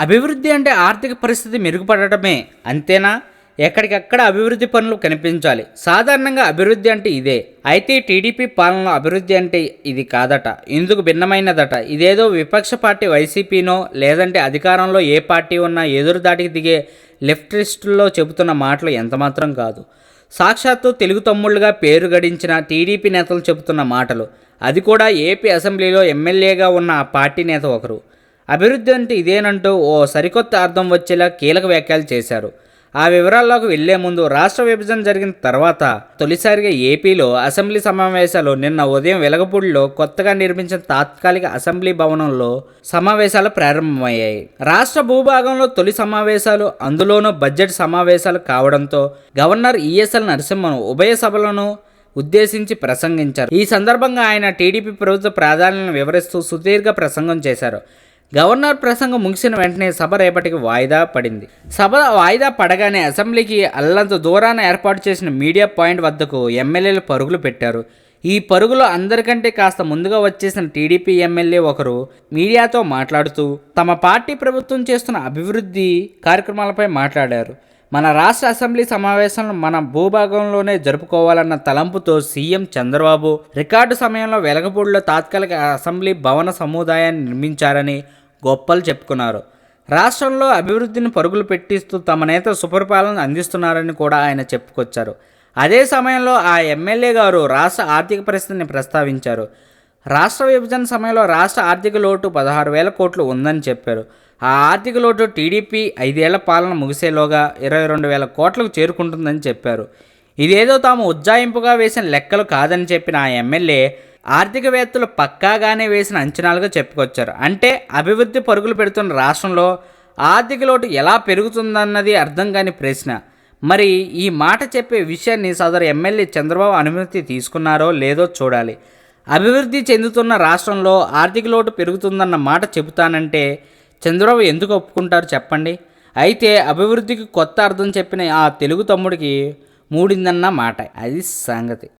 అభివృద్ధి అంటే ఆర్థిక పరిస్థితి మెరుగుపడటమే అంతేనా? ఎక్కడికక్కడ అభివృద్ధి పనులు కనిపించాలి. సాధారణంగా అభివృద్ధి అంటే ఇదే. అయితే టీడీపీ పాలనలో అభివృద్ధి అంటే ఇది కాదట. ఇందుకు భిన్నమైనదట. ఇదేదో విపక్ష పార్టీ వైసీపీనో లేదంటే అధికారంలో ఏ పార్టీ ఉన్నా ఎదురుదాటికి దిగే లెఫ్టిస్టుల్లో చెబుతున్న మాటలు ఎంతమాత్రం కాదు. సాక్షాత్తు తెలుగు తమ్ముళ్ళుగా పేరు గడించిన టీడీపీ నేతలు చెబుతున్న మాటలు. అది కూడా ఏపీ అసెంబ్లీలో ఎమ్మెల్యేగా ఉన్న ఆ పార్టీ నేత ఒకరు. అభివృద్ధి అంటే ఇదేనంటూ ఓ సరికొత్త అర్థం వచ్చేలా కీలక వ్యాఖ్యలు చేశారు. ఆ వివరాల్లోకి వెళ్ళే ముందు రాష్ట్ర విభజన జరిగిన తర్వాత తొలిసారిగా ఏపీలో అసెంబ్లీ సమావేశాలు నిన్న ఉదయం వెలగపూడిలో కొత్తగా నిర్మించిన తాత్కాలిక అసెంబ్లీ భవనంలో సమావేశాలు ప్రారంభమయ్యాయి. రాష్ట్ర భూభాగంలో తొలి సమావేశాలు అందులోనూ బడ్జెట్ సమావేశాలు కావడంతో గవర్నర్ ఈఎస్ఎల్ నరసింహన్ ఉభయ సభలను ఉద్దేశించి ప్రసంగించారు. ఈ సందర్భంగా ఆయన టీడీపీ ప్రభుత్వ ప్రాధాన్యతను వివరిస్తూ సుదీర్ఘ ప్రసంగం చేశారు. గవర్నర్ ప్రసంగం ముగిసిన వెంటనే సభ రేపటికి వాయిదా పడింది. సభ వాయిదా పడగానే అసెంబ్లీకి అల్లంత దూరాన ఏర్పాటు చేసిన మీడియా పాయింట్ వద్దకు ఎమ్మెల్యేలు పరుగులు పెట్టారు. ఈ పరుగులో అందరికంటే కాస్త ముందుగా వచ్చేసిన టీడీపీ ఎమ్మెల్యే ఒకరు మీడియాతో మాట్లాడుతూ తమ పార్టీ ప్రభుత్వం చేస్తున్న అభివృద్ధి కార్యక్రమాలపై మాట్లాడారు. మన రాష్ట్ర అసెంబ్లీ సమావేశాలను మన భూభాగంలోనే జరుపుకోవాలన్న తలంపుతో సీఎం చంద్రబాబు రికార్డు సమయంలో వెలగపూడిలో తాత్కాలిక అసెంబ్లీ భవన సముదాయాన్ని నిర్మించారని గొప్పలు చెప్పుకున్నారు. రాష్ట్రంలో అభివృద్ధిని పరుగులు పెట్టిస్తూ తమ నేత సుపరిపాలన అందిస్తున్నారని కూడా ఆయన చెప్పుకొచ్చారు. అదే సమయంలో ఆ ఎమ్మెల్యే గారు రాష్ట్ర ఆర్థిక పరిస్థితిని ప్రస్తావించారు. రాష్ట్ర విభజన సమయంలో రాష్ట్ర ఆర్థిక లోటు పదహారు వేల కోట్లు ఉందని చెప్పారు. ఆ ఆర్థిక లోటు టీడీపీ ఐదేళ్ళ పాలన ముగిసేలోగా ఇరవై రెండు వేల కోట్లకు చేరుకుంటుందని చెప్పారు. ఇదేదో తాము ఉజ్జాయింపుగా వేసిన లెక్కలు కాదని చెప్పిన ఆ ఎమ్మెల్యే ఆర్థికవేత్తలు పక్కాగానే వేసిన అంచనాలుగా చెప్పుకొచ్చారు. అంటే అభివృద్ధి పరుగులు పెడుతున్న రాష్ట్రంలో ఆర్థిక లోటు ఎలా పెరుగుతుందన్నది అర్థం కాని ప్రశ్న. మరి ఈ మాట చెప్పే విషయాన్ని సదరు ఎమ్మెల్యే చంద్రబాబు అనుమతి తీసుకున్నారో లేదో చూడాలి. అభివృద్ధి చెందుతున్న రాష్ట్రంలో ఆర్థిక లోటు పెరుగుతుందన్న మాట చెబుతానంటే చంద్రబాబు ఎందుకు ఒప్పుకుంటారు చెప్పండి? అయితే అభివృద్ధికి కొత్త అర్థం చెప్పిన ఆ తెలుగు తమ్ముడికి మూడిందన్న మాట. అది సంగతి.